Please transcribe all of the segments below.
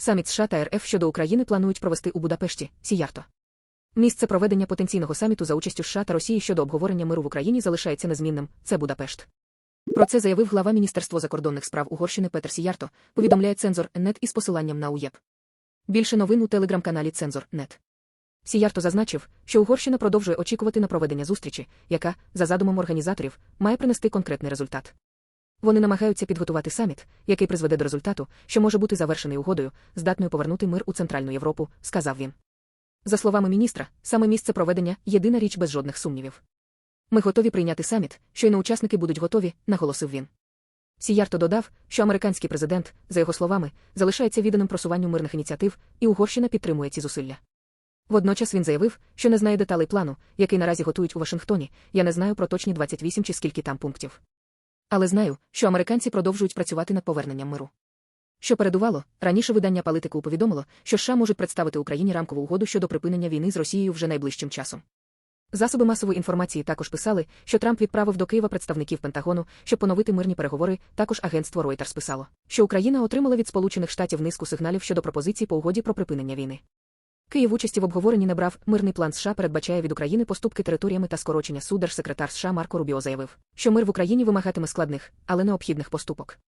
Саміт США та РФ щодо України планують провести у Будапешті, Сіярто. Місце проведення потенційного саміту за участю США та Росії щодо обговорення миру в Україні залишається незмінним. Це Будапешт. Про це заявив глава Міністерства закордонних справ Угорщини Петер Сіярто, повідомляє цензор НЕТ із посиланням на УЄП. Більше новин у телеграм-каналі Цензор НЕТ. Сіярто зазначив, що Угорщина продовжує очікувати на проведення зустрічі, яка, за задумом організаторів, має принести конкретний результат. Вони намагаються підготувати саміт, який призведе до результату, що може бути завершений угодою, здатною повернути мир у Центральну Європу, сказав він. За словами міністра, саме місце проведення єдина річ без жодних сумнівів. Ми готові прийняти саміт, щойно учасники будуть готові, наголосив він. Сіярто додав, що американський президент, за його словами, залишається відданим просуванню мирних ініціатив, і Угорщина підтримує ці зусилля. Водночас він заявив, що не знає деталей плану, який наразі готують у Вашингтоні. Я не знаю про точні 28 чи скільки там пунктів. Але знаю, що американці продовжують працювати над поверненням миру. Що передувало, раніше видання Политику повідомило, що США можуть представити Україні рамкову угоду щодо припинення війни з Росією вже найближчим часом. Засоби масової інформації також писали, що Трамп відправив до Києва представників Пентагону, щоб поновити мирні переговори. Також агентство Reuters писало, що Україна отримала від Сполучених Штатів низку сигналів щодо пропозицій по угоді про припинення війни. Київ участі в обговоренні не брав. Мирний план США передбачає від України поступки територіями та скорочення суд. Держсекретар США Марко Рубіо заявив, що мир в Україні вимагатиме складних, але необхідних поступок.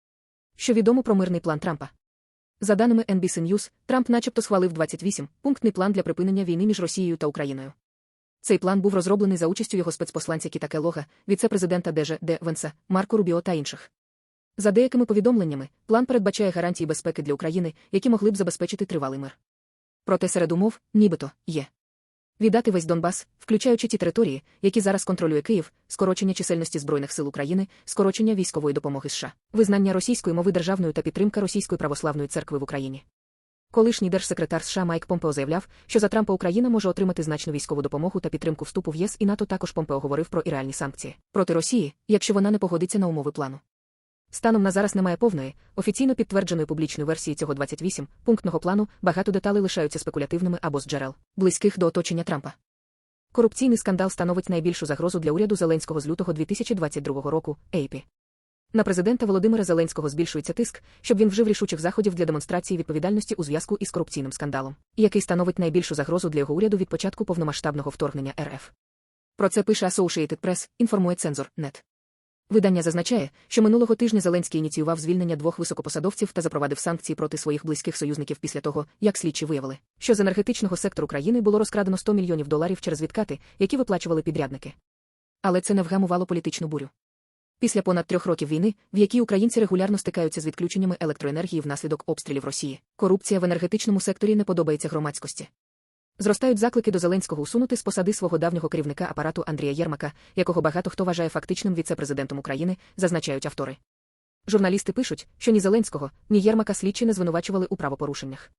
Що відомо про мирний план Трампа. За даними NBC News, Трамп начебто схвалив 28 пунктний план для припинення війни між Росією та Україною. Цей план був розроблений за участю його спецпосланця Кіта Келога, віце-президента Дежа Де Венса, Марко Рубіо та інших. За деякими повідомленнями, план передбачає гарантії безпеки для України, які могли б забезпечити тривалий мир. Проте серед умов, нібито, є. Віддати весь Донбас, включаючи ті території, які зараз контролює Київ, скорочення чисельності Збройних сил України, скорочення військової допомоги США, визнання російської мови державною та підтримка Російської православної церкви в Україні. Колишній держсекретар США Майк Помпео заявляв, що за Трампа Україна може отримати значну військову допомогу та підтримку вступу в єС і НАТО також Помпео говорив про і реальні санкції проти Росії, якщо вона не погодиться на умови плану. Станом на зараз немає повної, офіційно підтвердженої публічної версії цього 28 пунктного плану, багато деталей лишаються спекулятивними або з джерел, близьких до оточення Трампа. Корупційний скандал становить найбільшу загрозу для уряду Зеленського з лютого 2022 року. ЕЙПІ. На президента Володимира Зеленського збільшується тиск, щоб він вжив рішучих заходів для демонстрації відповідальності у зв'язку із корупційним скандалом, який становить найбільшу загрозу для його уряду від початку повномасштабного вторгнення РФ. Про це пише Associated Press, інформує цензор НЕТ. Видання зазначає, що минулого тижня Зеленський ініціював звільнення двох високопосадовців та запровадив санкції проти своїх близьких союзників після того, як слідчі виявили, що з енергетичного сектору країни було розкрадено 100 мільйонів доларів через відкати, які виплачували підрядники. Але це не вгамувало політичну бурю. Після понад трьох років війни, в якій українці регулярно стикаються з відключеннями електроенергії внаслідок обстрілів Росії, корупція в енергетичному секторі не подобається громадськості. Зростають заклики до Зеленського усунути з посади свого давнього керівника апарату Андрія Єрмака, якого багато хто вважає фактичним віце-президентом України, зазначають автори. Журналісти пишуть, що ні Зеленського, ні Єрмака слідчі не звинувачували у правопорушеннях.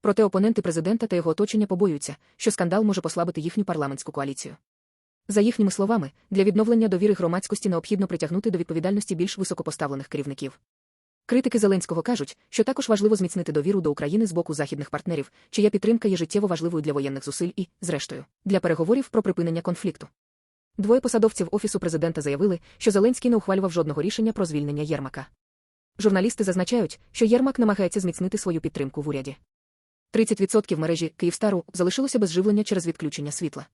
Проте опоненти президента та його оточення побоюються, що скандал може послабити їхню парламентську коаліцію. За їхніми словами, для відновлення довіри громадськості необхідно притягнути до відповідальності більш високопоставлених керівників. Критики Зеленського кажуть, що також важливо зміцнити довіру до України з боку західних партнерів, чия підтримка є життєво важливою для воєнних зусиль і, зрештою, для переговорів про припинення конфлікту. Двоє посадовців Офісу президента заявили, що Зеленський не ухвалював жодного рішення про звільнення Єрмака. Журналісти зазначають, що Єрмак намагається зміцнити свою підтримку в уряді. 30% мережі Київстару залишилося без живлення через відключення світла.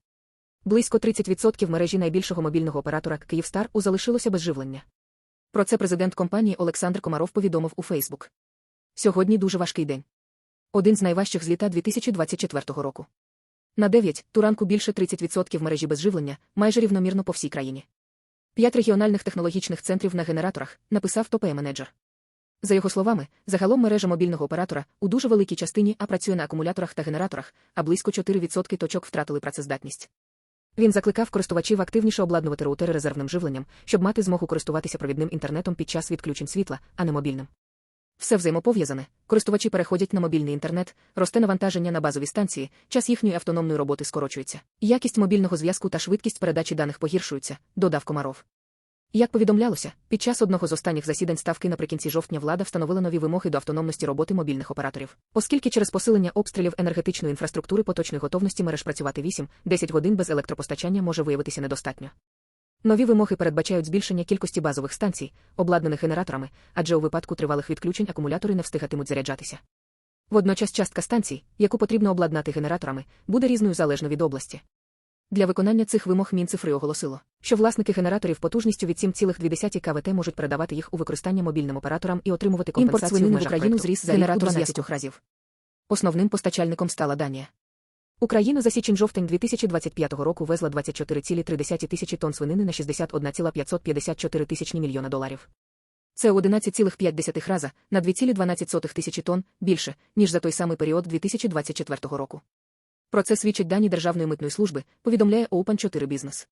Близько 30% мережі найбільшого мобільного оператора Київстар залишилося без живлення. Про це президент компанії Олександр Комаров повідомив у Фейсбук. Сьогодні дуже важкий день. Один з найважчих з літа 2024 року. На 9 туранку більше 30% мережі без живлення, майже рівномірно по всій країні. П'ять регіональних технологічних центрів на генераторах, написав топеє менеджер. За його словами, загалом мережа мобільного оператора у дуже великій частині а працює на акумуляторах та генераторах, а близько 4% точок втратили працездатність. Він закликав користувачів активніше обладнувати роутери резервним живленням, щоб мати змогу користуватися провідним інтернетом під час відключень світла, а не мобільним. Все взаємопов'язане. Користувачі переходять на мобільний інтернет, росте навантаження на базові станції, час їхньої автономної роботи скорочується. Якість мобільного зв'язку та швидкість передачі даних погіршуються, додав Комаров. Як повідомлялося, під час одного з останніх засідань ставки наприкінці жовтня влада встановила нові вимоги до автономності роботи мобільних операторів, оскільки через посилення обстрілів енергетичної інфраструктури поточної готовності мереж працювати 8-10 годин без електропостачання може виявитися недостатньо. Нові вимоги передбачають збільшення кількості базових станцій, обладнаних генераторами, адже у випадку тривалих відключень акумулятори не встигатимуть заряджатися. Водночас частка станцій, яку потрібно обладнати генераторами, буде різною залежно від області. Для виконання цих вимог Мінцифри оголосило, що власники генераторів потужністю від 7,2 КВТ можуть передавати їх у використання мобільним операторам і отримувати компенсацію свинини в в Україну зріс за генератор рік у 12 12 разів. Основним постачальником стала Данія. Україна за січень-жовтень 2025 року везла 24,3 тисячі тонн свинини на 61,554 тисячні мільйона доларів. Це у 11,5 раза на 2,12 тисячі тонн більше, ніж за той самий період 2024 року. Про це свідчать дані Державної митної служби, повідомляє Open 4 Business.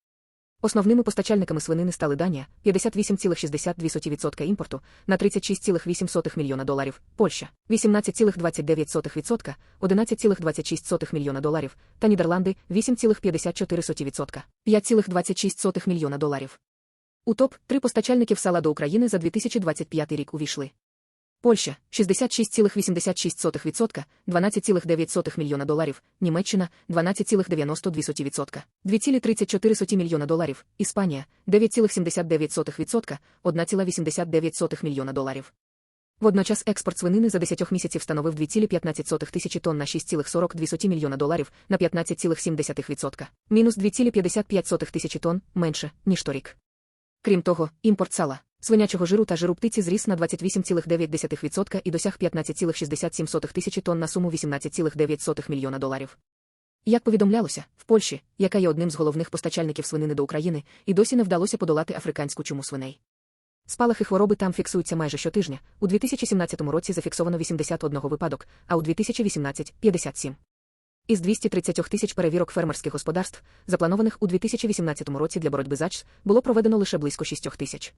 Основними постачальниками свинини стали Данія 58,62% імпорту на 36,8 мільйона доларів, Польща 18,29%, 11,26 мільйона доларів та Нідерланди 8,54%, 5,26 мільйона доларів. У топ-3 постачальників сала до України за 2025 рік увійшли. Польща 66,86%, 12,9 мільйона доларів, Німеччина 12,92%, 2,34 мільйона доларів, Іспанія 9,79%, 1,89 мільйона доларів. Водночас експорт свинини за 10 місяців становив 2,15 тисячі тонн на 6,42 мільйона доларів на 15,7%, мінус 2,55 тисячі тонн менше, ніж торік. Крім того, імпорт сала, свинячого жиру та жиру птиці зріс на 28,9% і досяг 15,67 тисячі тонн на суму 18,9 мільйона доларів. Як повідомлялося, в Польщі, яка є одним з головних постачальників свинини до України, і досі не вдалося подолати африканську чуму свиней. Спалахи хвороби там фіксуються майже щотижня. У 2017 році зафіксовано 81 випадок, а у 2018 – 57. Із 230 тисяч перевірок фермерських господарств, запланованих у 2018 році для боротьби з АЧС, було проведено лише близько 6 тисяч.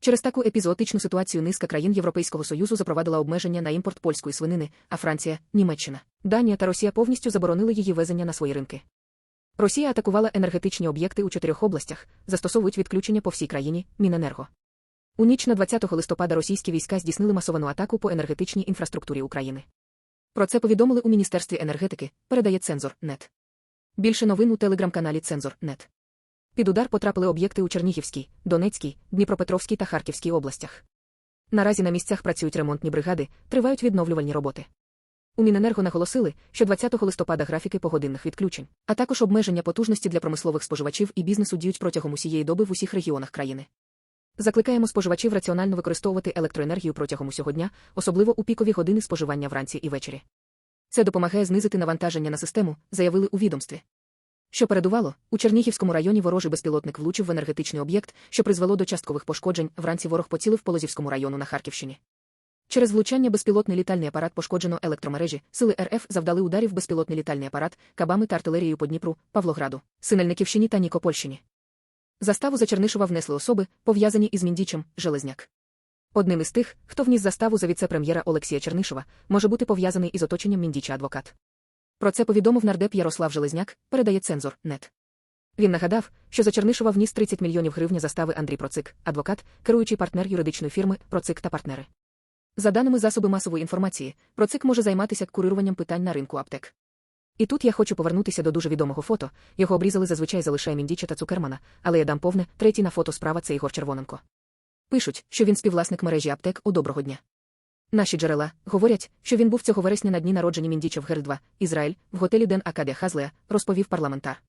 Через таку епізоотичну ситуацію низка країн Європейського Союзу запровадила обмеження на імпорт польської свинини, а Франція, Німеччина, Данія та Росія повністю заборонили її везення на свої ринки. Росія атакувала енергетичні об'єкти у чотирьох областях, застосовують відключення по всій країні, Міненерго. У ніч на 20 листопада російські війська здійснили масовану атаку по енергетичній інфраструктурі України. Про це повідомили у Міністерстві енергетики, передає Цензор Нет. Більше новин у телеграм-каналі Цензор Нет. Під удар потрапили об'єкти у Чернігівській, Донецькій, Дніпропетровській та Харківській областях. Наразі на місцях працюють ремонтні бригади, тривають відновлювальні роботи. У Міненерго наголосили, що 20 листопада графіки погодинних відключень, а також обмеження потужності для промислових споживачів і бізнесу діють протягом усієї доби в усіх регіонах країни. Закликаємо споживачів раціонально використовувати електроенергію протягом усього дня, особливо у пікові години споживання вранці і ввечері. Це допомагає знизити навантаження на систему, заявили у відомстві. Що передувало, у Чернігівському районі ворожий безпілотник влучив в енергетичний об'єкт, що призвело до часткових пошкоджень. Вранці ворог поцілив по Лозівському району на Харківщині. Через влучання безпілотний літальний апарат пошкоджено електромережі, сили РФ завдали ударів безпілотний літальний апарат, кабами та артилерією по Дніпру, Павлограду, Синельниківщині та Нікопольщині. Заставу за Чернишова внесли особи, пов'язані із Міндічем, Железняк. Одним із тих, хто вніс заставу за віце-прем'єра Олексія Чернишова, може бути пов'язаний із оточенням Міндіча адвокат. Про це повідомив нардеп Ярослав Железняк, передає цензор Нет. Він нагадав, що за Чернишова вніс 30 мільйонів гривня застави Андрій Процик, адвокат, керуючий партнер юридичної фірми Процик та партнери. За даними засоби масової інформації, Процик може займатися курируванням питань на ринку аптек. І тут я хочу повернутися до дуже відомого фото. Його обрізали зазвичай залишає Міндіча та Цукермана, але я дам повне, третій на фото справа це Ігор Червоненко. Пишуть, що він співвласник мережі аптек у доброго дня. Наші джерела говорять, що він був цього вересня на дні народження Міндіча в Гер-2, Ізраїль, в готелі Ден Акадія Хазлея, розповів парламентар.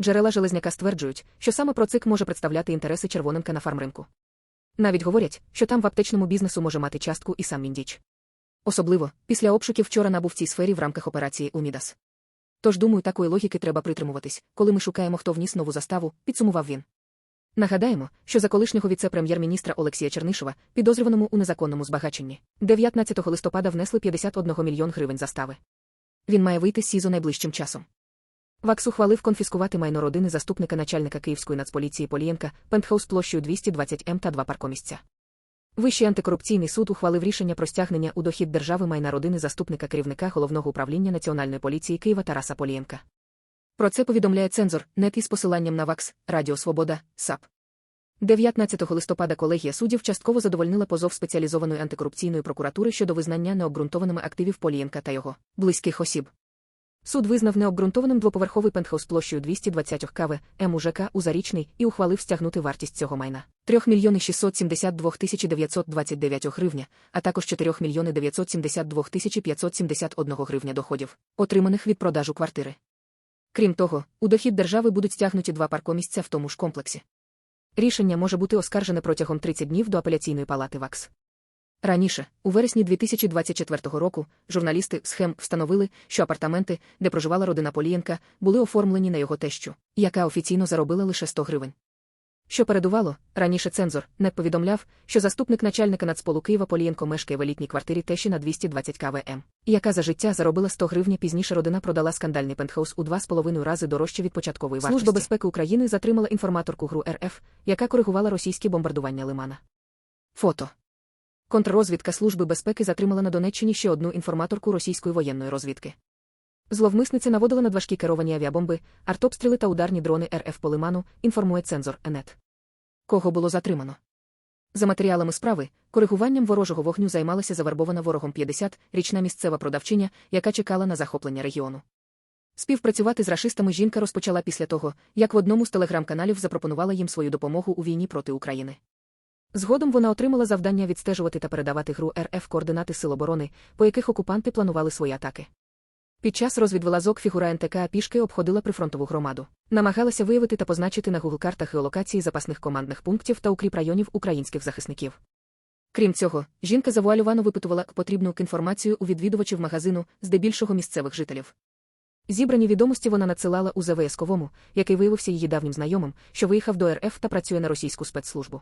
Джерела Железняка стверджують, що саме Процик може представляти інтереси Червоненка на фармринку. Навіть говорять, що там в аптечному бізнесу може мати частку і сам Міндіч. Особливо, після обшуків вчора набув в цій сфері в рамках операції Умідас. Тож, думаю, такої логіки треба притримуватись, коли ми шукаємо, хто вніс нову заставу, підсумував він. Нагадаємо, що за колишнього віце-прем'єр-міністра Олексія Чернишова, підозрюваному у незаконному збагаченні, 19 листопада внесли 51 мільйон гривень застави. Він має вийти з СІЗО найближчим часом. ВАКС ухвалив конфіскувати майно родини заступника начальника Київської нацполіції Полієнка, пентхаус площею 220 М та два паркомісця. Вищий антикорупційний суд ухвалив рішення про стягнення у дохід держави майна родини заступника керівника головного управління Національної поліції Києва Тараса Полієнка. Про це повідомляє цензор, нет із посиланням на ВАКС, Радіо Свобода, САП. 19 листопада колегія суддів частково задовольнила позов спеціалізованої антикорупційної прокуратури щодо визнання необґрунтованими активів Полієнка та його близьких осіб. Суд визнав необґрунтованим двоповерховий пентхаус площею 220 кв М у у Зарічний і ухвалив стягнути вартість цього майна 3 мільйони 672 тисячі 929 гривня, а також 4 мільйони 972 тисячі 571 гривня доходів, отриманих від продажу квартири. Крім того, у дохід держави будуть стягнуті два паркомісця в тому ж комплексі. Рішення може бути оскаржене протягом 30 днів до апеляційної палати ВАКС. Раніше, у вересні 2024 року, журналісти схем встановили, що апартаменти, де проживала родина Полієнка, були оформлені на його тещу, яка офіційно заробила лише 100 гривень. Що передувало, раніше цензор не повідомляв, що заступник начальника Нацполу Києва Полієнко мешкає в елітній квартирі тещі на 220 КВМ, яка за життя заробила 100 гривень. Пізніше родина продала скандальний пентхаус у 2,5 рази дорожче від початкової вартості. Служба безпеки України затримала інформаторку ГРУ РФ, яка коригувала російські бомбардування Лимана. Фото. Контррозвідка Служби безпеки затримала на Донеччині ще одну інформаторку російської воєнної розвідки. Зловмисниця наводила надважкі керовані авіабомби, артобстріли та ударні дрони РФ по лиману, інформує цензор ЕНЕТ. Кого було затримано? За матеріалами справи, коригуванням ворожого вогню займалася завербована ворогом 50 річна місцева продавчиня, яка чекала на захоплення регіону. Співпрацювати з рашистами жінка розпочала після того, як в одному з телеграм-каналів запропонувала їм свою допомогу у війні проти України. Згодом вона отримала завдання відстежувати та передавати гру РФ координати Сил оборони, по яких окупанти планували свої атаки. Під час розвідвилазок фігура НТК пішки обходила прифронтову громаду, намагалася виявити та позначити на гугл-картах геолокації запасних командних пунктів та укріп районів українських захисників. Крім цього, жінка завуальовано випитувала потрібну інформацію у відвідувачів магазину, здебільшого місцевих жителів. Зібрані відомості вона надсилала у ЗВС-ковому, який виявився її давнім знайомим, що виїхав до РФ та працює на російську спецслужбу.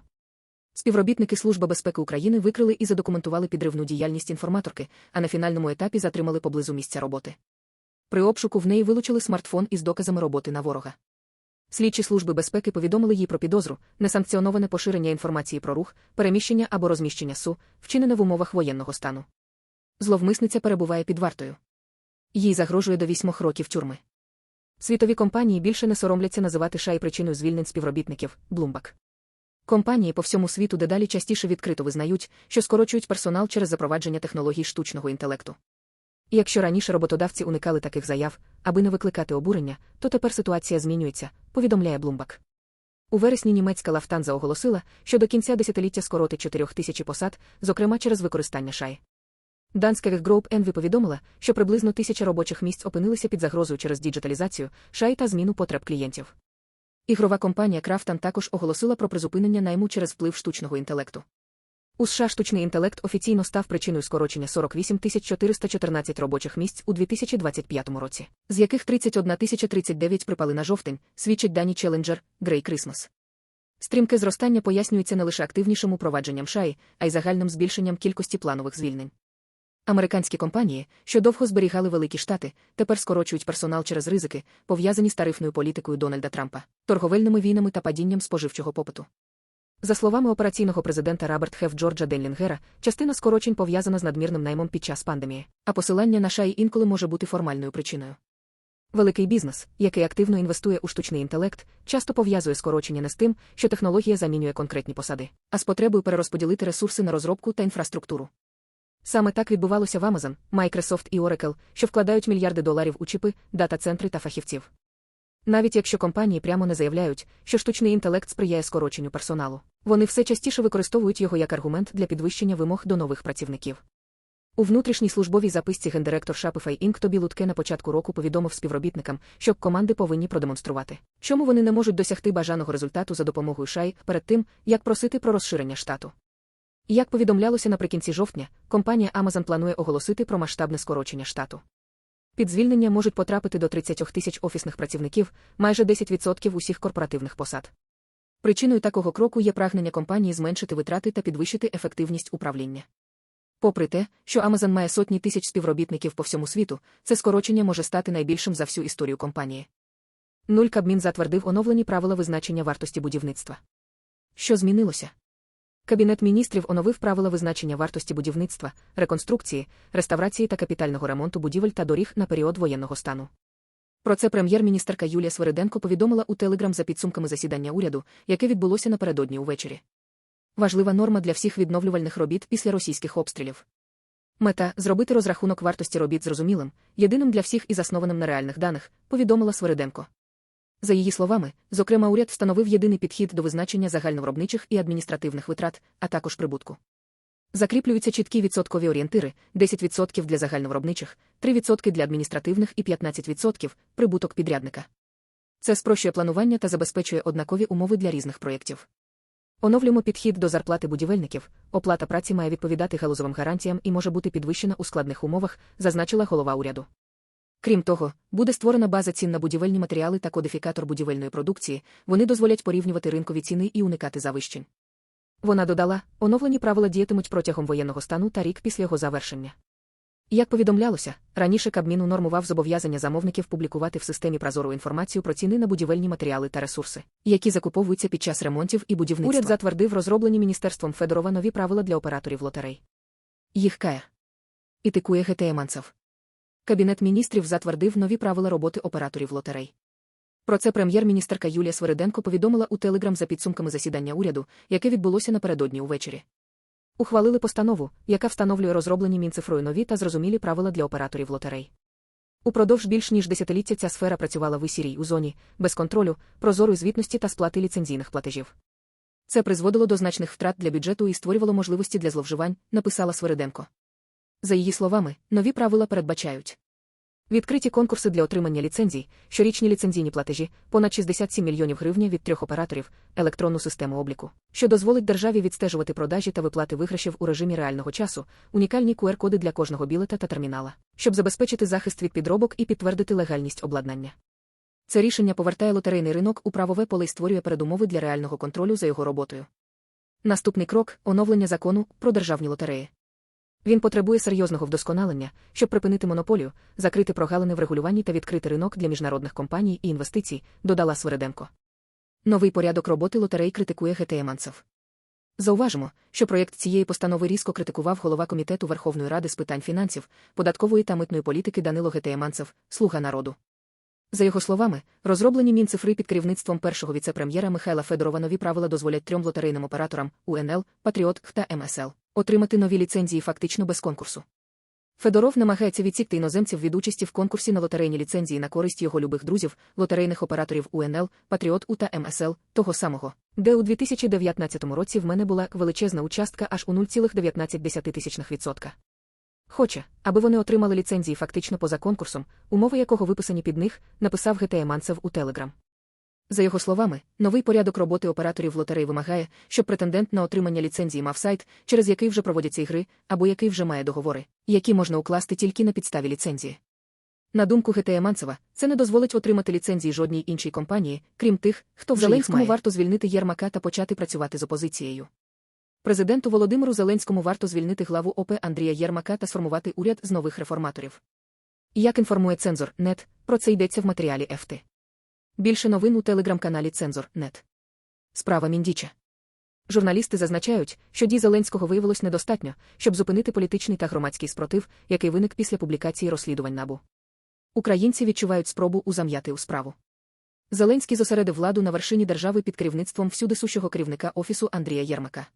Співробітники Служби безпеки України викрили і задокументували підривну діяльність інформаторки, а на фінальному етапі затримали поблизу місця роботи. При обшуку в неї вилучили смартфон із доказами роботи на ворога. Слідчі служби безпеки повідомили їй про підозру, несанкціоноване поширення інформації про рух, переміщення або розміщення СУ, вчинене в умовах воєнного стану. Зловмисниця перебуває під вартою. Їй загрожує до вісьмох років тюрми. Світові компанії більше не соромляться називати шай причиною звільнень співробітників Bloomberg. Компанії по всьому світу дедалі частіше відкрито визнають, що скорочують персонал через запровадження технологій штучного інтелекту. І якщо раніше роботодавці уникали таких заяв, аби не викликати обурення, то тепер ситуація змінюється, повідомляє Bloomberg. У вересні німецька Лафтанза оголосила, що до кінця десятиліття скоротить 4 тисячі посад, зокрема через використання шай. Данська Віггроуп Енві повідомила, що приблизно тисяча робочих місць опинилися під загрозою через діджиталізацію, шай та зміну потреб клієнтів. Ігрова компанія Крафтан також оголосила про призупинення найму через вплив штучного інтелекту. У США штучний інтелект офіційно став причиною скорочення 48 414 робочих місць у 2025 році, з яких 31 039 припали на жовтень, свідчить дані Challenger, Grey Christmas. Стрімке зростання пояснюється не лише активнішим упровадженням шаї, а й загальним збільшенням кількості планових звільнень. Американські компанії, що довго зберігали великі штати, тепер скорочують персонал через ризики, пов'язані з тарифною політикою Дональда Трампа, торговельними війнами та падінням споживчого попиту. За словами операційного президента Роберт Хеф Джорджа Денлінгера, частина скорочень пов'язана з надмірним наймом під час пандемії, а посилання на шаї інколи може бути формальною причиною. Великий бізнес, який активно інвестує у штучний інтелект, часто пов'язує скорочення не з тим, що технологія замінює конкретні посади, а з потребою перерозподілити ресурси на розробку та інфраструктуру. Саме так відбувалося в Amazon, Microsoft і Oracle, що вкладають мільярди доларів у чіпи, дата-центри та фахівців. Навіть якщо компанії прямо не заявляють, що штучний інтелект сприяє скороченню персоналу, вони все частіше використовують його як аргумент для підвищення вимог до нових працівників. У внутрішній службовій записці гендиректор Shopify Inc. Тобі Лутке на початку року повідомив співробітникам, що команди повинні продемонструвати, чому вони не можуть досягти бажаного результату за допомогою шай перед тим, як просити про розширення штату. Як повідомлялося наприкінці жовтня, компанія Amazon планує оголосити про масштабне скорочення штату. Під звільнення можуть потрапити до 30 тисяч офісних працівників, майже 10% усіх корпоративних посад. Причиною такого кроку є прагнення компанії зменшити витрати та підвищити ефективність управління. Попри те, що Amazon має сотні тисяч співробітників по всьому світу, це скорочення може стати найбільшим за всю історію компанії. Нуль Кабмін затвердив оновлені правила визначення вартості будівництва. Що змінилося? Кабінет міністрів оновив правила визначення вартості будівництва, реконструкції, реставрації та капітального ремонту будівель та доріг на період воєнного стану. Про це прем'єр-міністерка Юлія Свириденко повідомила у Телеграм за підсумками засідання уряду, яке відбулося напередодні увечері. Важлива норма для всіх відновлювальних робіт після російських обстрілів. Мета зробити розрахунок вартості робіт зрозумілим, єдиним для всіх і заснованим на реальних даних, повідомила Свириденко. За її словами, зокрема, уряд встановив єдиний підхід до визначення загальновиробничих і адміністративних витрат, а також прибутку. Закріплюються чіткі відсоткові орієнтири: 10% для загальновиробничих, 3% для адміністративних і 15% прибуток підрядника. Це спрощує планування та забезпечує однакові умови для різних проєктів. Оновлюємо підхід до зарплати будівельників. Оплата праці має відповідати галузовим гарантіям і може бути підвищена у складних умовах, зазначила голова уряду. Крім того, буде створена база цін на будівельні матеріали та кодифікатор будівельної продукції, вони дозволять порівнювати ринкові ціни і уникати завищень. Вона додала, оновлені правила діятимуть протягом воєнного стану та рік після його завершення. Як повідомлялося, раніше Кабмін унормував зобов'язання замовників публікувати в системі Прозору інформацію про ціни на будівельні матеріали та ресурси, які закуповуються під час ремонтів і будівництва. Уряд затвердив розроблені Міністерством Федорова нові правила для операторів лотерей. Їх кає. Ітикує ГТЕ Кабінет міністрів затвердив нові правила роботи операторів лотерей. Про це прем'єр-міністерка Юлія Свириденко повідомила у Телеграм за підсумками засідання уряду, яке відбулося напередодні увечері. Ухвалили постанову, яка встановлює розроблені мінцифрою нові та зрозумілі правила для операторів лотерей. Упродовж більш ніж десятиліття ця сфера працювала в сірій у зоні, без контролю, прозорої звітності та сплати ліцензійних платежів. Це призводило до значних втрат для бюджету і створювало можливості для зловживань, написала Свириденко. За її словами, нові правила передбачають Відкриті конкурси для отримання ліцензій, щорічні ліцензійні платежі, понад 67 мільйонів гривня від трьох операторів, електронну систему обліку, що дозволить державі відстежувати продажі та виплати виграшів у режимі реального часу, унікальні QR-коди для кожного білета та термінала, щоб забезпечити захист від підробок і підтвердити легальність обладнання. Це рішення повертає лотерейний ринок у правове поле і створює передумови для реального контролю за його роботою. Наступний крок оновлення закону про державні лотереї. Він потребує серйозного вдосконалення, щоб припинити монополію, закрити прогалини в регулюванні та відкрити ринок для міжнародних компаній і інвестицій, додала Свириденко. Новий порядок роботи лотерей критикує Гетеєманцев. Зауважимо, що проєкт цієї постанови різко критикував голова комітету Верховної Ради з питань фінансів, податкової та митної політики Данило Гетеєманцев, слуга народу. За його словами, розроблені мінцифри під керівництвом першого віце-прем'єра Михайла Федорова нові правила дозволять трьом лотерейним операторам УНЛ, Патріот та МСЛ отримати нові ліцензії фактично без конкурсу. Федоров намагається відсікти іноземців від участі в конкурсі на лотерейні ліцензії на користь його любих друзів, лотерейних операторів УНЛ, Патріот У та МСЛ, того самого, де у 2019 році в мене була величезна участка аж у 0,19%. Хоче, аби вони отримали ліцензії фактично поза конкурсом, умови якого виписані під них, написав ГТЕ Манцев у Телеграм. За його словами, новий порядок роботи операторів лотерей вимагає, щоб претендент на отримання ліцензії мав сайт, через який вже проводяться ігри, або який вже має договори, які можна укласти тільки на підставі ліцензії. На думку ГТЕ Манцева, це не дозволить отримати ліцензії жодній іншій компанії, крім тих, хто вже Зеленському варто звільнити Єрмака та почати працювати з опозицією. Президенту Володимиру Зеленському варто звільнити главу ОП Андрія Єрмака та сформувати уряд з нових реформаторів. Як інформує цензор НЕТ, про це йдеться в матеріалі ФТ. Більше новин у телеграм-каналі Цензор.нет. Справа Міндіча. Журналісти зазначають, що дій Зеленського виявилось недостатньо, щоб зупинити політичний та громадський спротив, який виник після публікації розслідувань набу. Українці відчувають спробу узам'яти у справу. Зеленський зосередив владу на вершині держави під керівництвом всюдисущого керівника офісу Андрія Єрмака.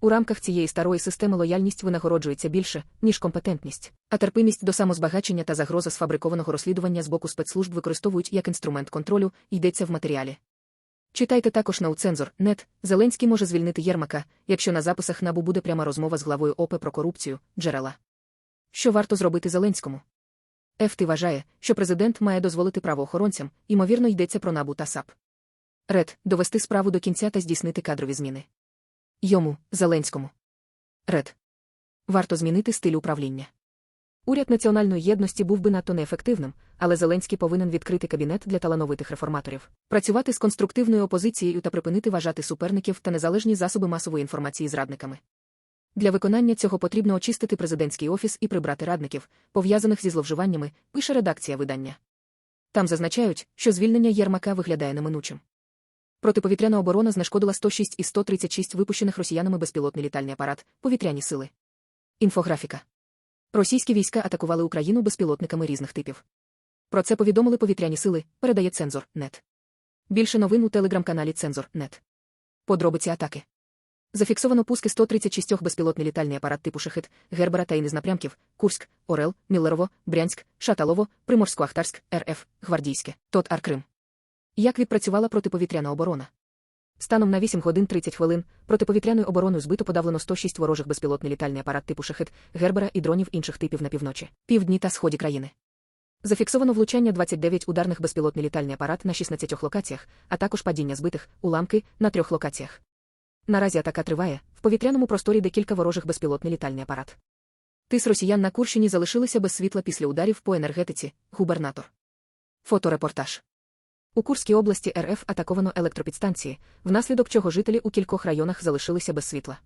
У рамках цієї старої системи лояльність винагороджується більше, ніж компетентність, а терпимість до самозбагачення та загроза сфабрикованого розслідування з боку спецслужб використовують як інструмент контролю, йдеться в матеріалі. Читайте також на Уцензор.нет, Зеленський може звільнити Єрмака, якщо на записах набу буде пряма розмова з главою ОП про корупцію, джерела. Що варто зробити Зеленському? ФТ вважає, що президент має дозволити правоохоронцям, ймовірно, йдеться про набу та САП. Ред довести справу до кінця та здійснити кадрові зміни. Йому, Зеленському. Ред. Варто змінити стиль управління. Уряд національної єдності був би надто неефективним, але Зеленський повинен відкрити кабінет для талановитих реформаторів, працювати з конструктивною опозицією та припинити вважати суперників та незалежні засоби масової інформації зрадниками. Для виконання цього потрібно очистити президентський офіс і прибрати радників, пов'язаних зі зловживаннями, пише редакція видання. Там зазначають, що звільнення Єрмака виглядає неминучим. Протиповітряна оборона знешкодила 106 із 136 випущених росіянами безпілотний літальний апарат, повітряні сили. Інфографіка. Російські війська атакували Україну безпілотниками різних типів. Про це повідомили повітряні сили, передає цензор.нет. Більше новин у телеграм-каналі Цензор.нет. Подробиці атаки. Зафіксовано пуски 136 безпілотний літальний апарат типу шахет, Гербера та із напрямків Курськ, Орел, Міллерово, Брянськ, Шаталово, Приморсько-Ахтарськ, РФ, Гвардійське, Тот Аркрим. Як відпрацювала протиповітряна оборона? Станом на 8 годин 30 хвилин протиповітряною обороною збито подавлено 106 ворожих безпілотний літальний апарат типу шахет, Гербера і дронів інших типів на півночі, півдні та сході країни. Зафіксовано влучання 29 ударних безпілотний літальний апарат на 16 локаціях, а також падіння збитих, уламки на трьох локаціях. Наразі атака триває, в повітряному просторі декілька ворожих безпілотний літальний апарат. Тис росіян на Курщині залишилися без світла після ударів по енергетиці, губернатор. Фоторепортаж. У Курській області РФ атаковано електропідстанції, внаслідок чого жителі у кількох районах залишилися без світла.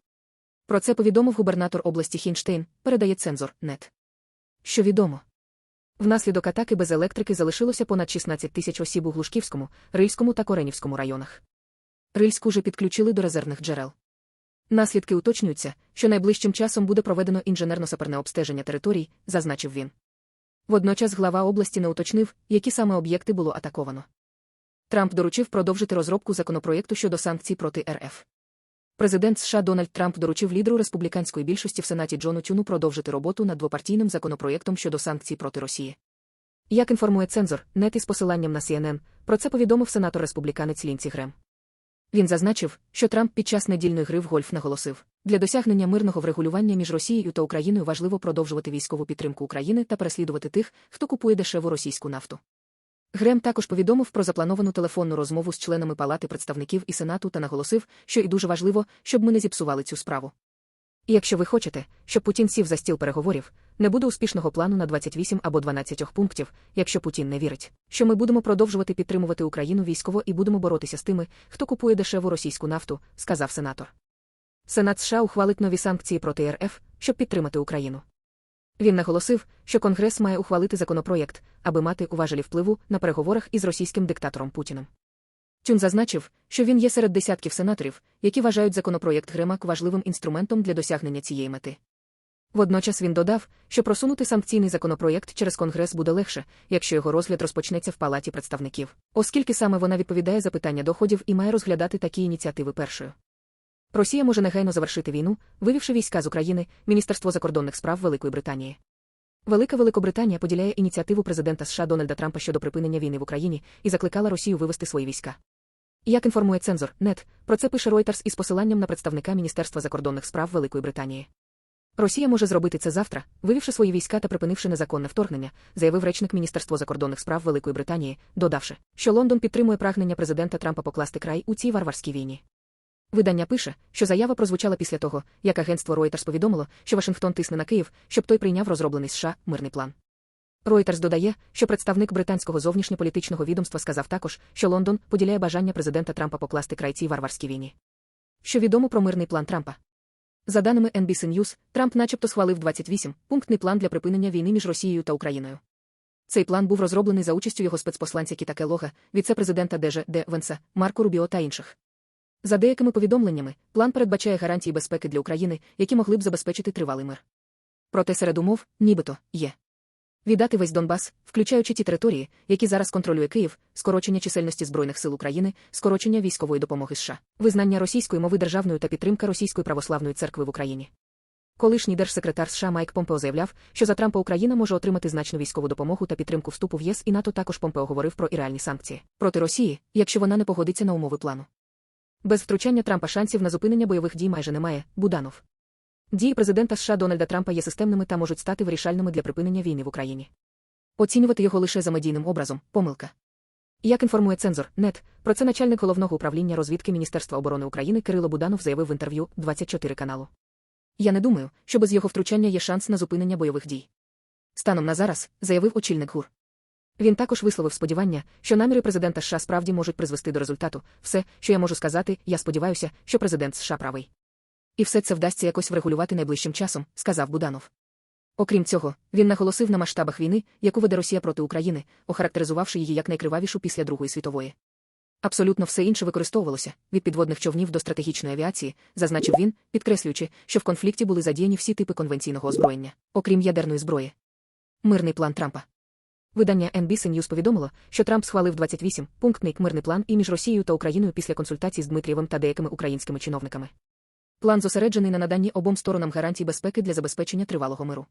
Про це повідомив губернатор області Хінштейн, передає цензор НЕТ. Що відомо? Внаслідок атаки без електрики залишилося понад 16 тисяч осіб у Глушківському, Рильському та Коренівському районах. Рильську же підключили до резервних джерел. Наслідки уточнюються, що найближчим часом буде проведено інженерно-саперне обстеження територій, зазначив він. Водночас глава області не уточнив, які саме об'єкти було атаковано. Трамп доручив продовжити розробку законопроєкту щодо санкцій проти РФ. Президент США Дональд Трамп доручив лідеру республіканської більшості в Сенаті Джону Тюну продовжити роботу над двопартійним законопроєктом щодо санкцій проти Росії. Як інформує цензор, нет із посиланням на CNN, про це повідомив сенатор республіканець Лінці Грем. Він зазначив, що Трамп під час недільної гри в гольф наголосив, для досягнення мирного врегулювання між Росією та Україною важливо продовжувати військову підтримку України та переслідувати тих, хто купує дешеву російську нафту. Грем також повідомив про заплановану телефонну розмову з членами Палати представників і Сенату та наголосив, що і дуже важливо, щоб ми не зіпсували цю справу. І якщо ви хочете, щоб Путін сів за стіл переговорів, не буде успішного плану на 28 або 12 пунктів, якщо Путін не вірить, що ми будемо продовжувати підтримувати Україну військово і будемо боротися з тими, хто купує дешеву російську нафту, сказав сенатор. Сенат США ухвалить нові санкції проти РФ, щоб підтримати Україну. Він наголосив, що Конгрес має ухвалити законопроєкт, аби мати уважелі впливу на переговорах із російським диктатором Путіним. Тюн зазначив, що він є серед десятків сенаторів, які вважають законопроєкт Гремак важливим інструментом для досягнення цієї мети. Водночас він додав, що просунути санкційний законопроєкт через Конгрес буде легше, якщо його розгляд розпочнеться в Палаті представників, оскільки саме вона відповідає за питання доходів і має розглядати такі ініціативи першою. Росія може негайно завершити війну, вивівши війська з України, Міністерство закордонних справ Великої Британії. Велика Великобританія поділяє ініціативу президента США Дональда Трампа щодо припинення війни в Україні і закликала Росію вивести свої війська. Як інформує цензор, НЕТ, про це пише Reuters із посиланням на представника Міністерства закордонних справ Великої Британії. Росія може зробити це завтра, вивівши свої війська та припинивши незаконне вторгнення, заявив речник Міністерства закордонних справ Великої Британії, додавши, що Лондон підтримує прагнення президента Трампа покласти край у цій варварській війні. Видання пише, що заява прозвучала після того, як агентство Reuters повідомило, що Вашингтон тисне на Київ, щоб той прийняв розроблений США мирний план. Reuters додає, що представник британського зовнішньополітичного відомства сказав також, що Лондон поділяє бажання президента Трампа покласти край цій варварській війні. Що відомо про мирний план Трампа. За даними NBC News, Трамп начебто схвалив 28 пунктний план для припинення війни між Росією та Україною. Цей план був розроблений за участю його спецпосланця Кіта Келога, віце-президента Деже Де Венса, Марко Рубіо та інших. За деякими повідомленнями, план передбачає гарантії безпеки для України, які могли б забезпечити тривалий мир. Проте серед умов, нібито, є. Віддати весь Донбас, включаючи ті території, які зараз контролює Київ, скорочення чисельності Збройних сил України, скорочення військової допомоги США, визнання російської мови державною та підтримка Російської православної церкви в Україні. Колишній держсекретар США Майк Помпео заявляв, що за Трампа Україна може отримати значну військову допомогу та підтримку вступу в ЄС і НАТО також Помпео говорив про і реальні санкції проти Росії, якщо вона не погодиться на умови плану. Без втручання Трампа шансів на зупинення бойових дій майже немає, Буданов. Дії президента США Дональда Трампа є системними та можуть стати вирішальними для припинення війни в Україні. Оцінювати його лише за медійним образом помилка. Як інформує цензор НЕТ, про це начальник головного управління розвідки Міністерства оборони України Кирило Буданов заявив в інтерв'ю 24 каналу. Я не думаю, що без його втручання є шанс на зупинення бойових дій. Станом на зараз, заявив очільник ГУР. Він також висловив сподівання, що наміри президента США справді можуть призвести до результату. Все, що я можу сказати, я сподіваюся, що президент США правий. І все це вдасться якось врегулювати найближчим часом, сказав Буданов. Окрім цього, він наголосив на масштабах війни, яку веде Росія проти України, охарактеризувавши її як найкривавішу після Другої світової. Абсолютно все інше використовувалося від підводних човнів до стратегічної авіації, зазначив він, підкреслюючи, що в конфлікті були задіяні всі типи конвенційного озброєння, окрім ядерної зброї. Мирний план Трампа. Видання NBC News повідомило, що Трамп схвалив 28 пунктний мирний план і між Росією та Україною після консультацій з Дмитрієвим та деякими українськими чиновниками. План зосереджений на наданні обом сторонам гарантій безпеки для забезпечення тривалого миру.